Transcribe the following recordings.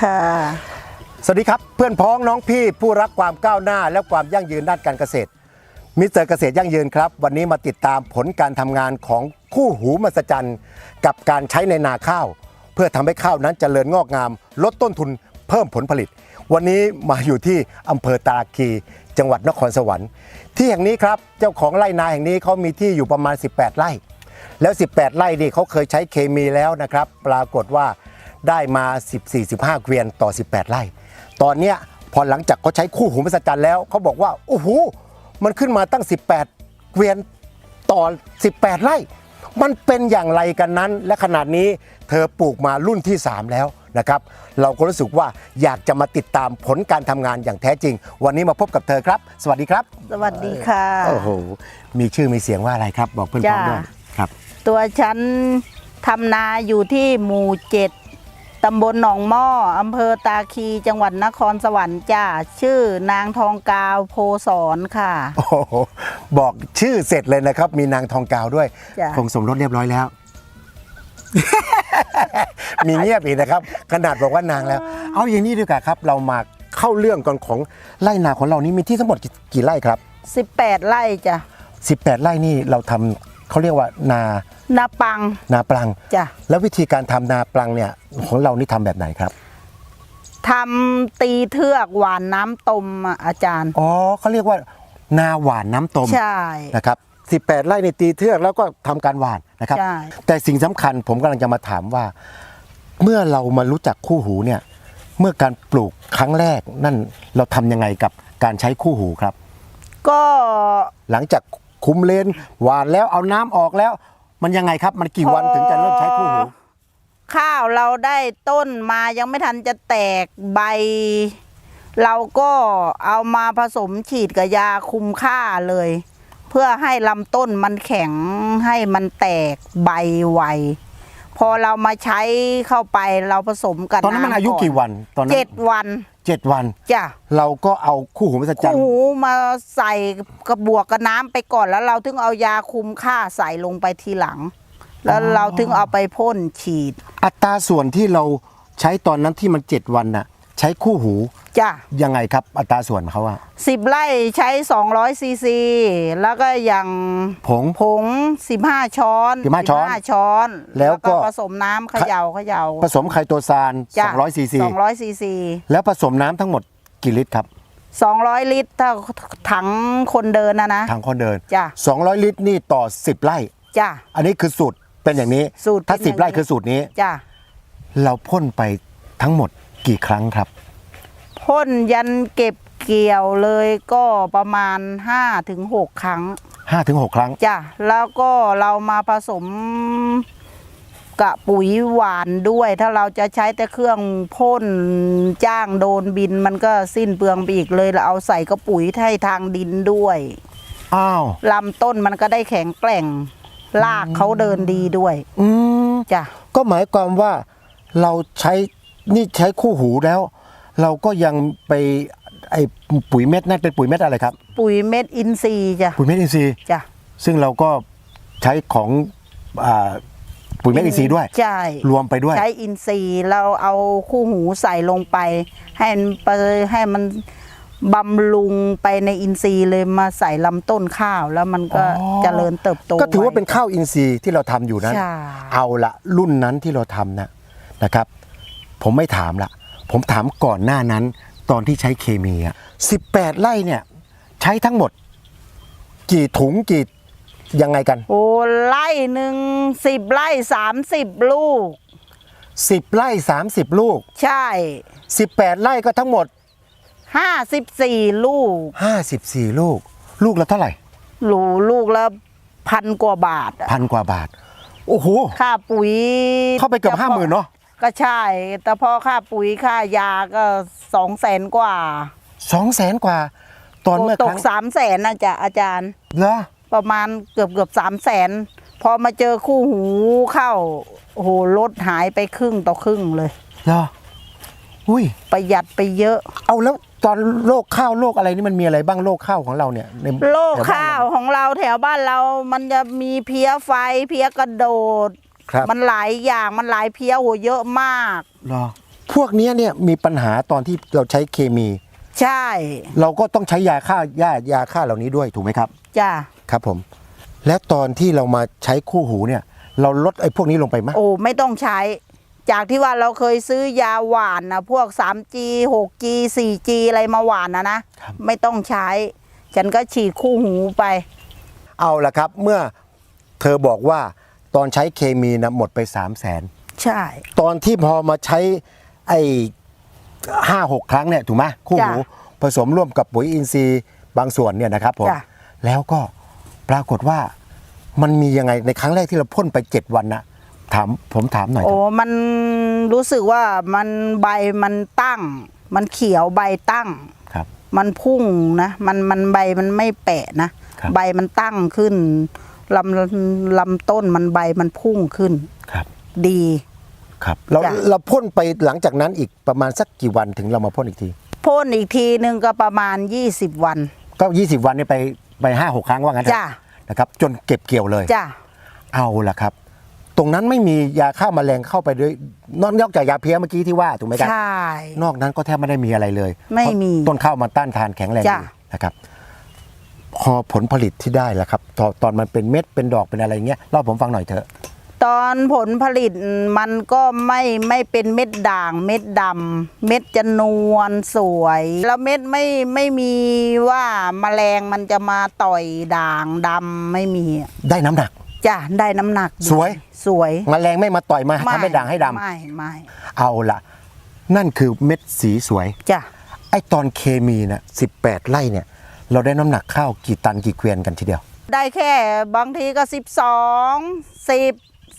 ค่ะ สวัสดีครับเพื่อนพ้องน้องพี่ผู้รักความก้าวหน้าและความยั่งยืนด้านการเกษตร มิสเตอร์เกษตรยั่งยืนครับ วันนี้มาติดตามผลการทำงานของคู่หูมหัศจรรย์กับการใช้ในนาข้าว เพื่อทำให้ข้าวนั้นเจริญงอกงาม ลดต้นทุนเพิ่มผลผลิต วันนี้มาอยู่ที่อำเภอตาคี จังหวัดนครสวรรค์ ที่แห่งนี้ครับเจ้าของไร่นาแห่งนี้เขามีที่อยู่ประมาณ 18 ไร่ แล้ว 18 ไร่นี่เขาเคยใช้เคมีแล้วนะครับ ปรากฏว่า ได้มา 14-15 เกวียนต่อ 18 ไร่ ตอนเนี้ยพอหลังจากเขาใช้คู่หูมหัศจรรย์แล้วเขาบอกว่าโอ้โหมันขึ้นมาตั้ง 18 เกวียนต่อ 18 ไร่ มันเป็นอย่างไรกันนั้น และขนาดนี้เธอปลูกมารุ่นที่ 3 แล้วนะครับ เราก็รู้สึกว่าอยากจะมาติดตามผลการทำงานอย่างแท้จริง วันนี้มาพบกับเธอครับ สวัสดีครับสวัสดีค่ะโอ้โหมีชื่อมีเสียงว่าอะไรครับ บอกเพื่อนๆจ้าด้วยครับ ตัวฉันทำนาอยู่ที่หมู่เจ็ด ตำบลหนองหม้ออำเภอตาคี จังหวัดนครสวรรค์จ้าชื่อนางทองกาวโพสอนค่ะ โอ้โหบอกชื่อเสร็จเลยนะครับ มีนางทองกาวด้วยจ้ะ คงสมรสเรียบร้อยแล้ว มีเงียบอีกนะครับ ขนาดบอกว่านางแล้ว เอาอย่างนี้ดีกว่าครับ เรามาเข้าเรื่องก่อนของไร่นาของเรานี้มีที่ทั้งหมดกี่กี่ไร่ครับ 18 ไร่จ้ะ 18 ไร่นี่เราทำ เขาเรียกว่านานาปังนาปลังจ้ะแล้ววิธีการทำนาปลังเนี่ยของเรานี่ทำแบบไหนครับทำตีเทือกหวานน้ำตมอะอาจารย์ อ๋อเขาเรียกว่า นาหวานน้ำตมใช่ นะครับ18ไร่ในตีเทือกแล้วก็ทำการหว่านนะครับ ใช่ แต่สิ่งสำคัญผมกำลังจะมาถามว่า เมื่อเรามารู้จักคู่หูเนี่ยเมื่อการปลูกครั้งแรกนั่นเราทำยังไงกับการใช้คู่หูครับ ก็หลังจาก คุมเลนหวานแล้วเอาน้ำออกแล้ว มันยังไงครับ มันกี่วันถึงจะเริ่มใช้คู่หู ข้าวเราได้ต้นมายังไม่ทันจะแตกใบ เราก็เอามาผสมฉีดกับยาคุมค่าเลย เพื่อให้ลำต้นมันแข็งให้มันแตกใบไวพอเรามาใช้เข้าไปเราผสมกันตอนนั้นมันอายุกี่วันตอนนั้น เจ็ดวัน เจ็ดวัน จ้ะเราก็เอาคู่หูมหัศจรรคู่ย์ หูมาใส่กระบวกกับน้ำไปก่อนแล้วเราถึงเอายาคุมค่าใส่ลงไปทีหลัง แล้วเราถึงเอาไปพ่นฉีด อัตราส่วนที่เราใช้ตอนนั้นที่มันเจ็ดวันน่ะใช้คู่หูจ้ะยังไงครับอัตราส่วนเขาว่าสิบไร่ใช้ 200ซีซี แล้วก็อย่างผง ผง 15 ช้อน15ช้อน15ช้อนแล้วก็ผสมน้ำเขย่าเขย่าผสมไคโตซานจ้ะ200ซีซี200ซีซีแล้วผสมน้ำทั้งหมดกี่ลิตรครับ 200 ลิตรถ้าถังคนเดินนะนะ ทางคนเดิน จ้ะ 200 ลิตรนี่ต่อ 10 ไร่ จ้ะ อันนี้คือสูตรเป็นอย่างนี้สูตรถ้าเป็นอย่าง10ไร่นี้คือสูตรนี้ จ้ะ เราพ่นไปทั้งหมด กี่ครั้งครับ พ่นยันเก็บเกี่ยวเลยก็ประมาณ5-6ครั้ง5-6ครั้ง จ้ะแล้วก็เรามาผสมกับปุ๋ยหวานด้วย ถ้าเราจะใช้แต่เครื่องพ่นจ้างโดนบินมันก็สิ้นเปลืองไปอีกเลยเราเอาใส่กระปุ๋ยให้ทางดินด้วยอ้าวลำต้นมันก็ได้แข็งแกร่งรากเขาเดินดีด้วย อืมจ้ะก็หมายความว่าเราใช้ นี่ใช้คู่หูแล้ว เราก็ยังไปไอปุ๋ยเม็ดนั่นเป็นปุ๋ยเม็ดอะไรครับ ปุ๋ยเม็ดอินทรีย์จ้ะปุ๋ยเม็ดอินทรีย์จ้ะซึ่งเราก็ใช้ของอ่าปุ๋ยเม็ดอินทรีย์ด้วยใช่รวมไปด้วยใช้อินทรีย์เราเอาคู่หูใส่ลงไป ให้มันไปให้มันบำรุงไปในอินทรีย์เลยมาใส่ลำต้นข้าวแล้วมันก็อ๋อเจริญเติบโตก็ถือว่าเป็นไข้าวอินทรีย์ที่เราทำอยู่นั้น ใช่ เอาละรุ่นนั้นที่เราทำนะนะครับ ผมไม่ถามละผมถามก่อนหน้านั้นตอนที่ใช้เคมีอะ18ไร่เนี่ย ใช้ทั้งหมด กี่ถุงกี่ยังไงกันโอ้ไร่หนึ่งสิบไร่สามสิบลูก10ไร่30ลูกใช่18ไร่ก็ทั้งหมดห้าสิบสี่ลูก54ลูก ลูกละเท่าไหร่หลูลูกละพันกว่าบาทอะพันกว่าบาท โอ้โห ค่าปุ๋ยเข้าไปเกือบฉพะ50,000เนอะ ก็ใช่ แต่พอค่าปุ๋ยค่ายาก็สองแสนกว่าสองแสนกว่า ตอนเมื่อตคกรั้งสามแสนนะจ๊ะอาจารย์ เหรอประมาณเกือบเกือบสามแสนพอมาเจอคู่หูเข้าโอ้โหลดหายไปครึ่งต่อครึ่งเลย เหรออุ้ย ประหยัดไปเยอะ เอาแล้วตอนโรคข้าวโรคอะไรนี่มันมีอะไรบ้างโรคข้าวของเราเนี่ยในโลกแถบ้นข้าวเรของเราแถวบ้านเรา มันจะมีเพี้ยไฟ เพี้ยกระโดด ครับมันหลายอย่างมันหลายเพี้ยโหเยอะมาก เหรอพวกเนี้ยเนี่ยมีปัญหาตอนที่เราใช้เคมี ใช่เราก็ต้องใช้ยาฆ่าหญ้ายาฆ่าเหล่านี้ด้วยถูกไหมครับ จ้ะครับผม และตอนที่เรามาใช้คู่หูเนี่ย เราลดไอ้พวกนี้ลงไปไหมโอ้ไม่ต้องใช้ จากที่ว่าเราเคยซื้อยาหวานนะพวก 3G 6G 4G อะไรมาหวานนะนะ ไม่ต้องใช้ ฉันก็ฉีดคู่หูไป เอาละครับ เมื่อเธอบอกว่า ตอนใช้เคมีนะหมดไป3 0 0แสนใช่ ตอนที่พอมาใช้ไอ้ห้าหกครั้งเนี่ยถูกไหมคู่หูจ้ะผสมร่วมกับปุ๋ยอินทรีย์บางส่วนเนี่ยนะครับผมจ้ะ แล้วก็ปรากฏว่ามันมียังไงในครั้งแรกที่เราพ่นไป7วันนะถามผมถามหน่อยเถโอ้อะมันรู้สึกว่ามันใบมันตั้ง มันเขียวใบตั้ง ครับ มันพุ่งนะ มันมันใบมันไม่แปะนะครับ ใบมันตั้งขึ้น ลำลำต้นมันใบมันพุ่งขึ้นครับ ดีครับเราจ้ะ เราพ่นไปหลังจากนั้นอีกประมาณสักกี่วันถึงเรามาพ่นอีกที พ่นอีกทีหนึ่งก็ประมาณ 20 วัน ก็ 20 วันนี่ไปไปห้าหกครั้งว่างั้นเถอะจ้ะ นะครับ จนเก็บเกี่ยวเลย จ้ะเอาละครับ ตรงนั้นไม่มียาฆ่าแมลงเข้าไปด้วยนอกนอกจากยาเพี้ยเมื่อกี้ที่ว่าถูกไหมครับใช่ นอกนั้นก็แทบไม่ได้มีอะไรเลยไม่มีเพราะต้นข้าวมันต้านทานแข็งแรงจ้ะดีนะครับ พอผลผลิตที่ได้แล้วครับตอนตอนมันเป็นเม็ดเป็นดอกเป็นอะไรเงี้ยเล่าให้ผมฟังหน่อยเถอะตอนผลผลิตมันก็ไม่ไม่เป็นเม็ดด่าง เม็ดดำเม็ดจะนวลสวย แล้วเม็ดไม่ไม่มีว่าแมลงมันจะมาต่อยด่างดำไม่มีได้น้ำหนักจ้ะได้น้ำหนักดีสวย สวยแมลงไม่มาต่อยมาทำให้ด่างให้ดำไม่ไม่เอาละนั่นคือเม็ดสีสวยจ้ะไอ้ตอนเคมีนะ18 ไร่เนี่ย เราได้น้ำหนักข้าวกี่ตันกี่เกวียนกันทีเดียว ได้แค่บางทีก็สิบสองสิบ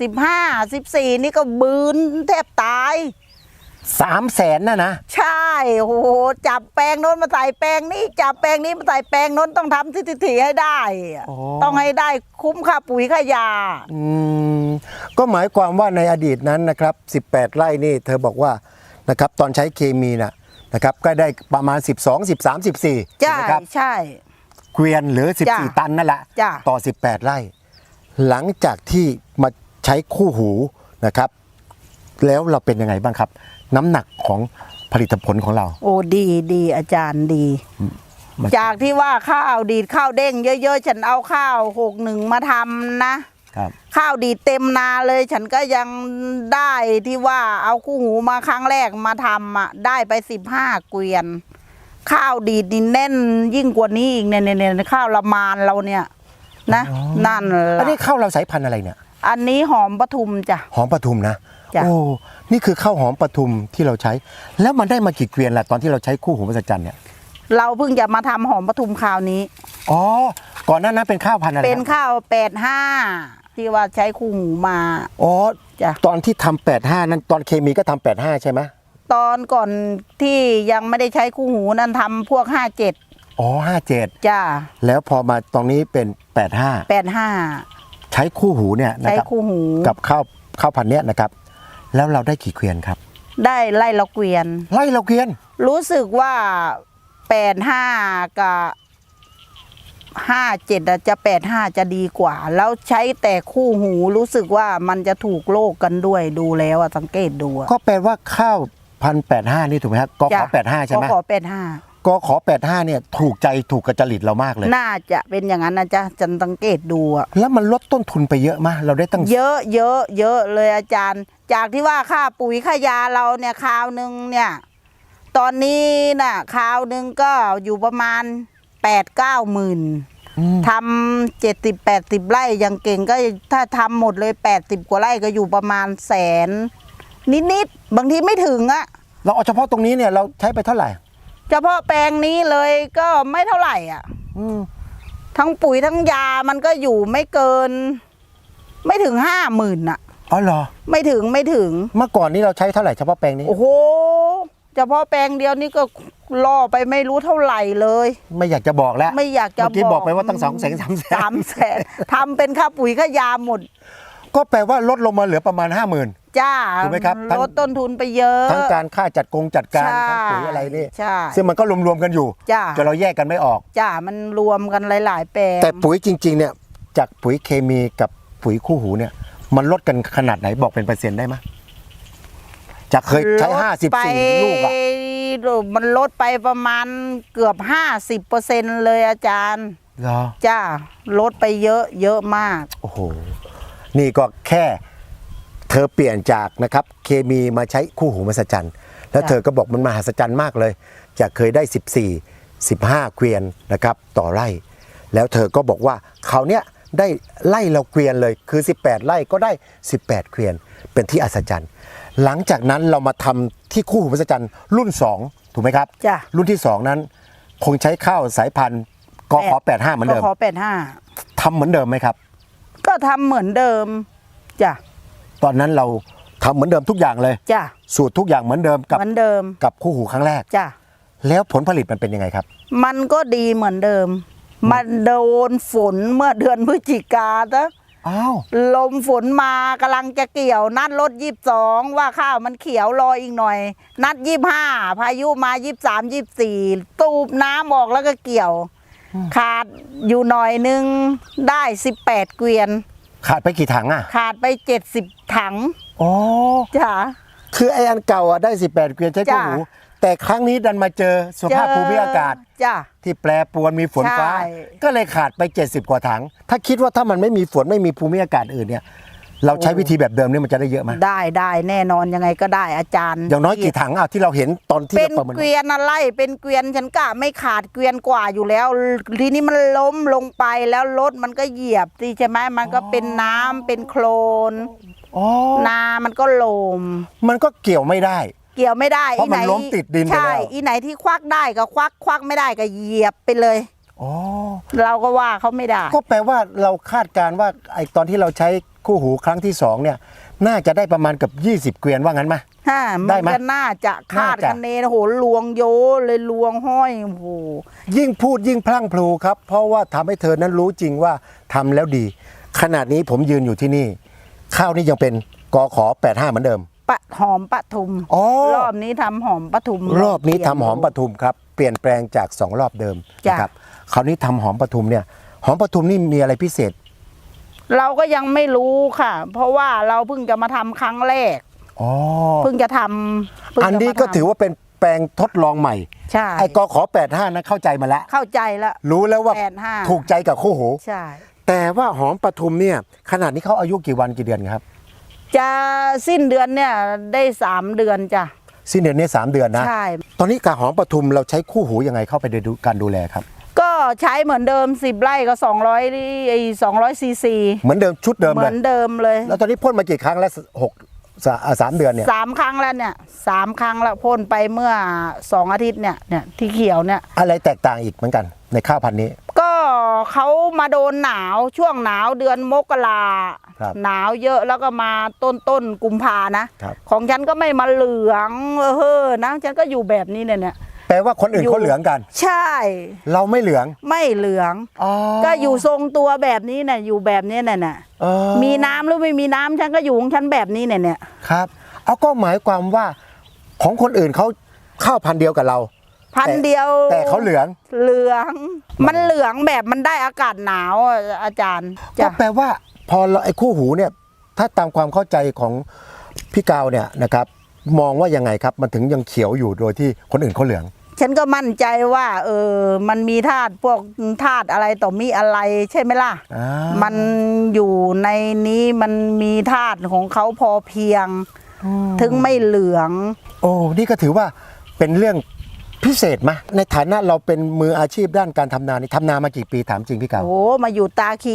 สิบห้าสิบสี่นี่ก็บืนแทบตาย3 0 0แสนนะนะใช่โอ้โหจับแปลงโน้นมาใส่แปลงนี้จับแปลงนี้มาใส่แปลงโน้นต้องทำทิถีๆให้ได้อะโอ้ต้องให้ได้คุ้มค่าปุ๋ยค่ายา อืมก็หมายความว่าในอดีตนั้นนะครับ 18 ไร่นี่เธอบอกว่านะครับตอนใช้เคมีนะ นะครับก็ได้ประมาณ 12 13 14ใช่นะครับใช่ เกวียนหรือ จ้ะ14 ตันนั่นแหละจ้ะ ต่อ 18 ไร่ หลังจากที่มาใช้คู่หูนะครับ แล้วเราเป็นยังไงบ้างครับ น้ำหนักของผลิตผลของเรา โอ้ดีดีอาจารย์ดี มัน จากที่ว่าข้าวดีดข้าวเด้งเยอะๆ ฉันเอาข้าวหกหนึ่งมาทำนะ ครับข้าวดีดเต็มนาเลย ฉันก็ยังได้ที่ว่าเอาคู่หูมาครั้งแรกมาทำอะได้ไปสิบห้าเกวียน ข้าวดีดนี่แน่นยิ่งกว่านี้อีกเนี่ยเนี่ยเนี่ยข้าวละมานเราเนี่ย นะนั่นอันนี้ล่ะข้าวเราสายพันธุ์อะไรเนี่ย อันนี้หอมปทุมจ้ะ หอมปทุมนะ จ้ะ โอ้ นี่คือข้าวหอมปทุมที่เราใช้ แล้วมันได้มากี่เกวียนล่ะตอนที่เราใช้คู่หูมหัศจรรย์เนี่ย เราเพิ่งจะมาทำหอมปทุมคราวนี้ อ๋อ ก่อนหน้านั้นเป็นข้าวพันธุ์อะไรเป็นครับข้าวแปดห้า ที่ว่าใช้คู่หูมา อ๋อจ้ะ ตอนที่ทำแปดห้านั้นตอนเคมีก็ทำแปดห้าใช่ไหมตอนก่อนที่ยังไม่ได้ใช้คู่หูนั้นทำพวกห้าเจ็ดอ๋อห้าเจ็ดจ้าแล้วพอมาตรงนี้เป็นแปดห้าแปดห้าใช้คู่หูเนี่ยนะใช้ครับ คู่หู กับข้าวข้าวพันธุ์เนี้ยนะครับ แล้วเราได้กี่เกวียนครับ ได้ไล่ละเกวียน ไล่เราเกวียน รู้สึกว่าแปดห้ากับ ห้าเจ็ดจะแปดห้าจะดีกว่า แล้วใช้แต่คู่หูรู้สึกว่ามันจะถูกโลกกันด้วยดูแล้วอะสังเกตดูอะก็แปลว่าข้าวพันแปดห้านี่ถูกไหมครับกขจ้ะอแปดห้าใช่ไหมก็ขอแปดห้ากขอแปดห้าเนี่ยถูกใจถูกกระจริตเรามากเลย น่าจะเป็นอย่างนั้นนะจ๊ะจันสังเกตดูอะแล้วมันลดต้นทุนไปเยอะมากเราได้ตั้ง เยอะเยอะเยอะเลยอาจารย์ จากที่ว่าค่าปุ๋ยค่ายาเราเนี่ยคราวหนึ่งเนี่ย ตอนนี้น่ะคราวหนึ่งก็อยู่ประมาณ แปดเก้าหมื่นอืมทำเจ็ดสิบแปดสิบไร่อย่างเก่งก็ถ้าทำหมดเลยแปดสิบกว่าไร่ก็อยู่ประมาณแสน นิดๆบางทีไม่ถึงอะเราเอาเฉพาะตรงนี้เนี่ยเราใช้ไปเท่าไหร่ เฉพาะแปลงนี้เลยก็ไม่เท่าไหร่อะอืมทั้งปุ๋ยทั้งยามันก็อยู่ไม่เกิน ไม่ถึงห้าหมื่นอะอ๋อเหรอ ไม่ถึงไม่ถึง เมื่อก่อนนี้เราใช้เท่าไหร่เฉพาะแปลงนี้ โอ้โห เฉพาะแปลงเดียวนี่ก็ล่อไปไม่รู้เท่าไหร่เลย ไม่อยากจะบอกแล้วไม่อยากจะเมื่อกี้บอกไปว่าตั้ง200,000 300,000สามแสนทำเป็นค่าปุ๋ยค่ายาหมด ก็แปลว่าลดลงมาเหลือประมาณ5 0,000จ้าถูกไหมครับทั้ง ลดต้นทุนไปเยอะ ทั้งการค่าจัดกงจัดการใช่ทั้งปุ๋ยอะไรนี่ใช่ ซึ่งมันก็รวมๆกันอยู่จ้าจนเราแยกกันไม่ออก จ้ามันรวมกันหลาย ๆ แปลงแต่ปุ๋ยจริง ๆเนี่ยจากปุ๋ยเคมีกับปุ๋ยคู่หูเนี่ย มันลดกันขนาดไหนบอกเป็นเปอร์เซ็นต์ได้ไหม จากเคยใช้ลดไป54 ลูกอะมันลดไปประมาณเกือบ 50%เลยอาจารย์เหรอจ้าลดไปเยอะเยอะมาก โอ้โห นี่ก็แค่เธอเปลี่ยนจากนะครับ เคมีมาใช้คู่หูมหัศจรรย์ แล้วจ้ะเธอก็บอกมันมหัศจรรย์มากเลย จากเคยได้ 14 15 เกวียนนะครับ ต่อไร่ แล้วเธอก็บอกว่าเขาวเนี้ยได้ไล่เราเกวียนเลยคือ 18 ไร่ก็ได้ 18 เกวียน เป็นที่อัศจรรย์ หลังจากนั้นเรามาทำที่คู่หูมหัศจรรย์รุ่น 2 ถูกไหมครับ จ้ะ รุ่นที่ 2 นั้น คงใช้ข้าวสายพันธุ์กขอ85เหมือนเดิมก็ขอแปดห้าทำเหมือนเดิมไหมครับ ก็ทำเหมือนเดิมจ้ะตอนนั้นเราทำเหมือนเดิมทุกอย่างเลย จ้ะสูตรทุกอย่างเหมือนเดิมกับเหมือนเดิมกับคู่หูครั้งแรก จ้ะแล้วผลผลิตมันเป็นยังไงครับ มันก็ดีเหมือนเดิม มันโดนฝนเมื่อเดือนพฤศจิกานะ อ้าวลมฝนมากำลังจะเกี่ยว นัดรถยี่สองว่าข้าวมันเขียวรออีกหน่อย นัดยี่ห้าพายุมายี่สามยี่สี่ตูบน้ำออกแล้วก็เกี่ยว ขาดอยู่หน่อยนึงได้สิบแปดเกวียน ขาดไปกี่ถังอะ ขาดไปเจ็ดสิบถังอ๋อจ้ะคือไออันเก่าอะได้ 18 เกวียนใช้คู่จ้ะหู แต่ครั้งนี้ดันมาเจอสภาพภูมิอากาศ จ้ะ ที่แปรปรวนมีฝนฟ้า ใช่ ก็เลยขาดไป 70 กว่าถัง ถ้าคิดว่าถ้ามันไม่มีฝนไม่มีภูมิอากาศอื่นเนี่ย เราใช้วิธีแบบเดิมนี่มันจะได้เยอะไหมได้ได้แน่นอนยังไงก็ได้อาจารย์อย่างน้อยกี่ถังอะที่เราเห็นตอนที่เป็นเราประเมินเกวียนอะไรเป็นเกวียนฉันกะไม่ขาดเกวียนกว่าอยู่แล้วทีนี้มันล้มลงไปแล้วรถมันก็เหยียบสิใช่ไหมมันก็เป็นน้ำเป็นโคลนอ๋อนามันก็โลม มันก็เกี่ยวไม่ได้ เกี่ยวไม่ได้เพราะมันล้มติดดินไปแล้ว ใช่อีไหนที่ควักได้ก็ควักควักไม่ได้ก็เหยียบไปเลย อ๋อ เราก็ว่าเขาไม่ได้ก็แปลว่าเราคาดการณ์ว่าไอตอนที่เราใช้คู่หูครั้งที่สองเนี่ย น่าจะได้ประมาณเกับ 20 เกวียนว่างั้นไหมฮะได้มันไหมก็น่าจะคาดน่าจะ คะเนโอ้โหลวงโยเลยลวงห้อยโอ้โห ยิ่งพูดยิ่งพลั่งพลูครับ เพราะว่าทำให้เธอนั้นรู้จริงว่าทำแล้วดี ขนาดนี้ผมยืนอยู่ที่นี่ ข้าวนี่ยังเป็นกอขอ85 เหมือนเดิม ปะหอมปะทุม อ๋อ รอบนี้ทำหอมปะทุมรอบนี้ทำหอมปทุมครับเปลี่ยนแปลงจาก2รอบเดิมจ้ะนะครับคราวนี้ทำหอมปทุมเนี่ยหอมปทุมนี่มีอะไรพิเศษเราก็ยังไม่รู้ค่ะ เพราะว่าเราเพิ่งจะมาทำครั้งแรก อ๋อเพิ่งจะทำเพิ่งจะอันนี้มาก็ทำถือว่าเป็นแปลงทดลองใหม่ ใช่ไอ้กอขอ85นั้นเข้าใจมาแล้ว เข้าใจแล้วรู้แล้วว่า85 ถูกใจกับคู่หู ใช่ แต่ว่าหอมปทุมเนี่ยขนาดนี้เขาอายุกี่วันกี่เดือนครับ จะสิ้นเดือนเนี่ยได้สามเดือนจ้ะ สิ้นเดือนนี้สามเดือนนะ ใช่ ตอนนี้กากหอมปทุมเราใช้คู่หูยังไงเข้าไปในดูการดูแลครับ ก็ใช้เหมือนเดิมสิบไร่ก็สองร้อยไอ้สองร้อยซีซีเหมือนเดิมชุดเดิมเหเลมือยนเดิมเลยแล้วตอนนี้พ่นมากี่ครั้งแล้วหกสาอ่าสามเดือนเนี่ย สามครั้งแล้วเนี่ยสามครั้งแล้วพ่นไปเมื่อสองอาทิตย์เนี่ยเนี่ยที่เขียวเนี่ย อะไรแตกต่างอีกเหมือนกันในข้าวพันธุ์นี้ ก็เขามาโดนหนาวช่วงหนาวเดือนมกรา ครับหนาวเยอะแล้วก็มาต้นต้นกุมภานะ ครับ ของฉันก็ไม่มาเหลืองเออเฮ้อนะฉันก็อยู่แบบนี้เนี่ยเนี่ย แปลว่าคนอื่นเขาเหลืองกัน ใช่ เราไม่เหลืองไม่เหลือง อ๋อก็อยู่ทรงตัวแบบนี้เนี่ยอยู่แบบนี้เนี่ยน่ะเออมีน้ำหรือไม่มีน้ำฉันก็อยู่ของฉันแบบนี้เนี่ยเนี่ย ครับ เอาก็หมายความว่าของคนอื่นเขาข้าวพันธุ์เดียวกับเรา พันเดียวแต่เขาเหลือง เหลือง มันเหลืองแบบมันได้อากาศหนาวอะอาจารย์ก็จ้ะแปลว่าพอเราไอ้คู่หูเนี่ย ถ้าตามความเข้าใจของพี่กาวเนี่ยนะครับ มองว่ายังไงครับ มันถึงยังเขียวอยู่โดยที่คนอื่นเขาเหลือง ฉันก็มั่นใจว่า เออ มันมีธาตุพวกธาตุอะไรต่อมีอะไรใช่ไหมล่ะ อ่ามันอยู่ในนี้มันมีธาตุของเขาพอเพียง ถึงไม่เหลือง โอ้นี่ก็ถือว่าเป็นเรื่อง พิเศษไหมในฐานะเราเป็นมืออาชีพด้านการทำนานี่ทำนามากี่ปีถามจริงพี่กาวโอ้มาอยู่ตาคี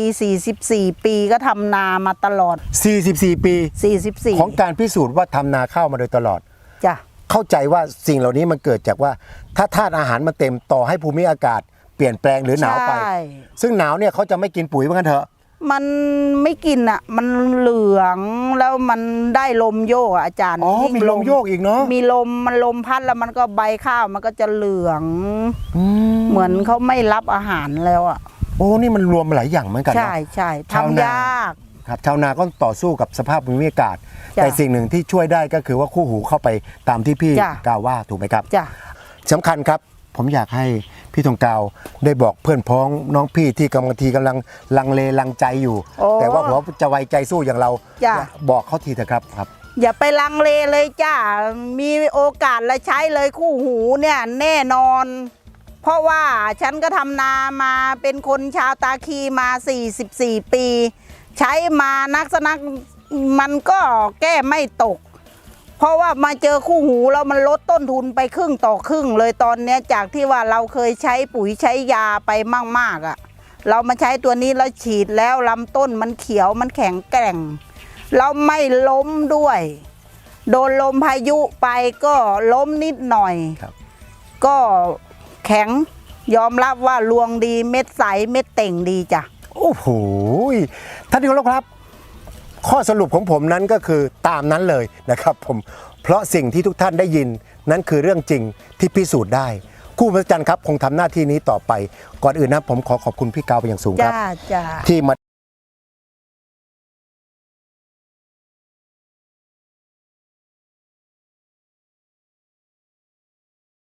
44 ปีก็ทำนามาตลอด 44 ปี 44ของการพิสูจน์ว่าทำนาข้าวมาโดยตลอด จ้ะ เข้าใจว่าสิ่งเหล่านี้มันเกิดจากว่า ถ้าธาตุอาหารมันเต็มต่อให้ภูมิอากาศ เปลี่ยนแปลงหรือหนาวไป ใช่ ซึ่งหนาวเนี่ยเขาจะไม่กินปุ๋ยเหมือนกันเถอะ มันไม่กินอะ มันเหลืองแล้วมันได้ลมโยกอะอาจารย์อ๋อยิ่งมีลมโยกอีกเนาะมีลมมันลมพัดแล้วมันก็ใบข้าวมันก็จะเหลืองอืมเหมือนเขาไม่รับอาหารแล้วอะโอ้นี่มันรวมหลายอย่างเหมือนกันใช่เนาะใช่ชาวนาทำยากครับชาวนาก็ต่อสู้กับสภาพภูมิอากาศจ้ะแต่สิ่งหนึ่งที่ช่วยได้ก็คือว่าคู่หูเข้าไปตามที่พี่จ้ะกล่าวว่าถูกไหมครับจ้ะสำคัญครับ ผมอยากให้พี่ทองกาวได้บอกเพื่อนพ้องน้องพี่ที่กำลังทีกำลังลังเลลังใจอยู่ โอ้ แต่ว่าหัวจะไวใจสู้อย่างเราจ้ะ บอกเขาทีเถอะครับครับ อย่าไปลังเลเลยจ้า มีโอกาสและใช้เลยคู่หูเนี่ยแน่นอน เพราะว่าฉันก็ทำนามาเป็นคนชาวตาคีมา 44 ปี ใช้มานักสนักมันก็แก้ไม่ตกเพ ราะว่ามาเจอคู่หูแล้วมันลดต้นทุนไปครึ่งต่อครึ่งเลยตอนเนี้ยจากที่ว่าเราเคยใช้ปุ๋ยใช้ยาไปมากๆอะ่ะ เรามาใช้ตัวนี้แล้วฉีดแล้วลำต้นมันเขียวมันแข็งแกร่ง เราไม่ล้มด้วย โดนลมพายุไปก็ล้มนิดหน่อยครับก็แข็งยอมรับว่าลวงดีเม็ดใสเม็ดเต่งดีจ้ะ โอ้โหท่านที่เคารพครับ ข้อสรุปของผมนั้นก็คือตามนั้นเลยนะครับผมเพราะสิ่งที่ทุกท่านได้ยินนั้นคือเรื่องจริงที่พิสูจน์ได้คู่พระจันทร์ครับ คงทำหน้าที่นี้ต่อไป ก่อนอื่นนะผมขอขอบคุณพี่กาวเป็นอย่างสูงครับจ้าจ้าที่มา